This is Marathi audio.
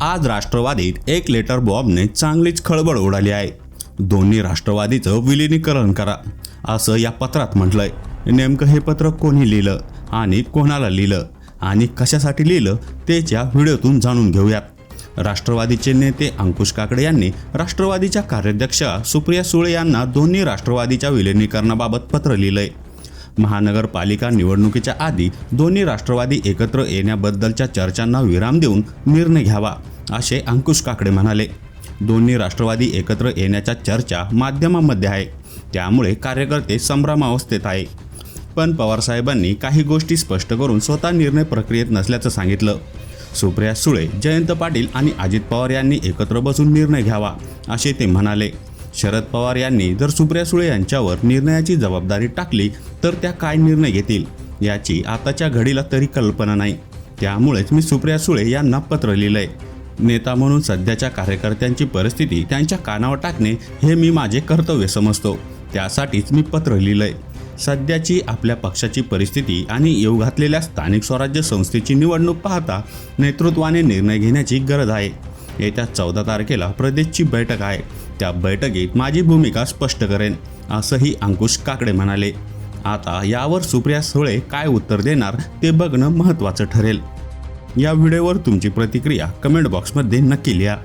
आज राष्ट्रवादीत एक लेटर बॉम्बने चांगलीच खळबळ उडाली आहे. दोन्ही राष्ट्रवादीचं विलिनीकरण करा असं या पत्रात म्हटलंय. नेमकं हे पत्र कोणी लिहिलं आणि कोणाला लिहिलं आणि कशासाठी लिहिलं तेच्या व्हिडिओतून जाणून घेऊयात. राष्ट्रवादीचे नेते अंकुश काकडे यांनी राष्ट्रवादीच्या कार्याध्यक्षा सुप्रिया सुळे यांना दोन्ही राष्ट्रवादीच्या विलिनीकरणाबाबत पत्र लिहिलंय. महानगरपालिका निवडणुकीच्या आधी दोन्ही राष्ट्रवादी एकत्र येण्याबद्दलच्या चर्चांना विराम देऊन निर्णय घ्यावा असे अंकुश काकडे म्हणाले. दोन्ही राष्ट्रवादी एकत्र येण्याच्या चर्चा माध्यमांमध्ये आहे. त्यामुळे कार्यकर्ते संभ्रमावस्थेत आहे. पण पवारसाहेबांनी काही गोष्टी स्पष्ट करून स्वतः निर्णय प्रक्रियेत नसल्याचं सांगितलं. सुप्रिया सुळे जयंत पाटील आणि अजित पवार यांनी एकत्र बसून निर्णय घ्यावा असे ते म्हणाले. शरद पवार यांनी जर सुप्रिया सुळे यांच्यावर निर्णयाची जबाबदारी टाकली तर त्या काय निर्णय घेतील? याची आताच्या घडीला तरी कल्पना नाही. त्यामुळेच मी सुप्रिया सुळे यांना पत्र लिहिलंय. नेता म्हणून सध्याच्या कार्यकर्त्यांची परिस्थिती त्यांच्या कानावर टाकणे हे मी माझे कर्तव्य समजतो. त्यासाठीच मी पत्र लिहिलंय. सध्याची आपल्या पक्षाची परिस्थिती आणि येऊ घातलेल्या स्थानिक स्वराज्य संस्थेची निवडणूक पाहता नेतृत्वाने निर्णय घेण्याची गरज आहे. येत्या चौदा तारखेला प्रदेशची बैठक आहे. त्या बैठकीत माझी भूमिका स्पष्ट करेन असंही अंकुश काकडे म्हणाले. आता यावर सुप्रिया सुळे काय उत्तर देणार ते बघणं महत्त्वाचं ठरेल. या व्हिडिओवर तुमची प्रतिक्रिया कमेंट बॉक्समध्ये नक्की लिहा.